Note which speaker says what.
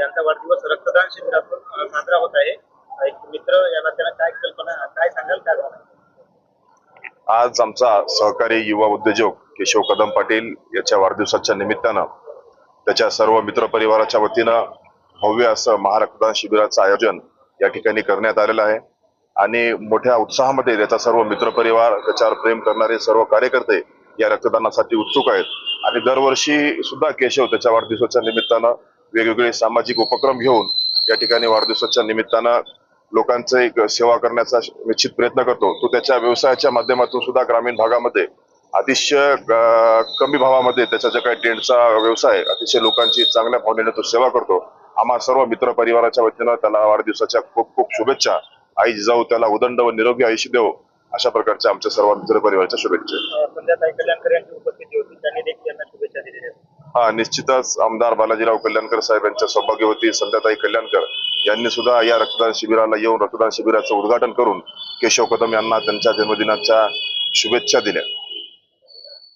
Speaker 1: यांचा वाढदिवस रक्तदान शिबिरातून साजरा होत आहे. एक मित्र या नात्याला काय कल्पना काय सांगाल काय
Speaker 2: आज आमचा सहकारी युवा उद्योजक केशव कदम पाटील याच्या वाढदिवसाच्या निमित्तानं त्याच्या सर्व मित्रपरिवाराच्या वतीनं भव्य असं महारक्तदान शिबिराचं आयोजन या ठिकाणी करण्यात आलेलं आहे. आणि मोठ्या उत्साहामध्ये त्याचा सर्व मित्रपरिवार त्याच्यावर प्रेम करणारे सर्व कार्यकर्ते या रक्तदानासाठी उत्सुक आहेत. आणि दरवर्षी सुद्धा केशव त्याच्या वाढदिवसाच्या निमित्तानं वेगवेगळे सामाजिक उपक्रम घेऊन या ठिकाणी वाढदिवसाच्या निमित्तानं लोकांचं एक सेवा करण्याचा निश्चित प्रयत्न करतो. तो त्याच्या व्यवसायाच्या माध्यमातून सुद्धा ग्रामीण भागामध्ये अतिशय कमी भावामध्ये त्याचा जो काही टेंटचा व्यवसाय अतिशय लोकांची चांगल्या भावनेने तो सेवा करतो. आम्हा सर्व मित्र परिवाराच्या वतीनं त्याला वाढदिवसाच्या खूप खूप शुभेच्छा. आई जिजाऊ त्याला उदंड व निरोगी आयुष्य देव. अशा प्रकारच्या आमच्या सर्व मित्र परिवाराच्या शुभेच्छा
Speaker 1: अ, संध्याताई कल्याणकर यांची उपस्थिती होती त्यांनी देखील यांना शुभेच्छा दिलेल्या आहेत.
Speaker 2: हा निश्चितच आमदार बालाजीराव कल्याणकर साहेब यांच्या सौभाग्यवती संध्याताई कल्याणकर यांनी सुद्धा या रक्तदान शिबिराला येऊन रक्तदान शिबिराचं उद्घाटन करून केशव कदम यांना त्यांच्या जन्मदिनाच्या शुभेच्छा दिल्या.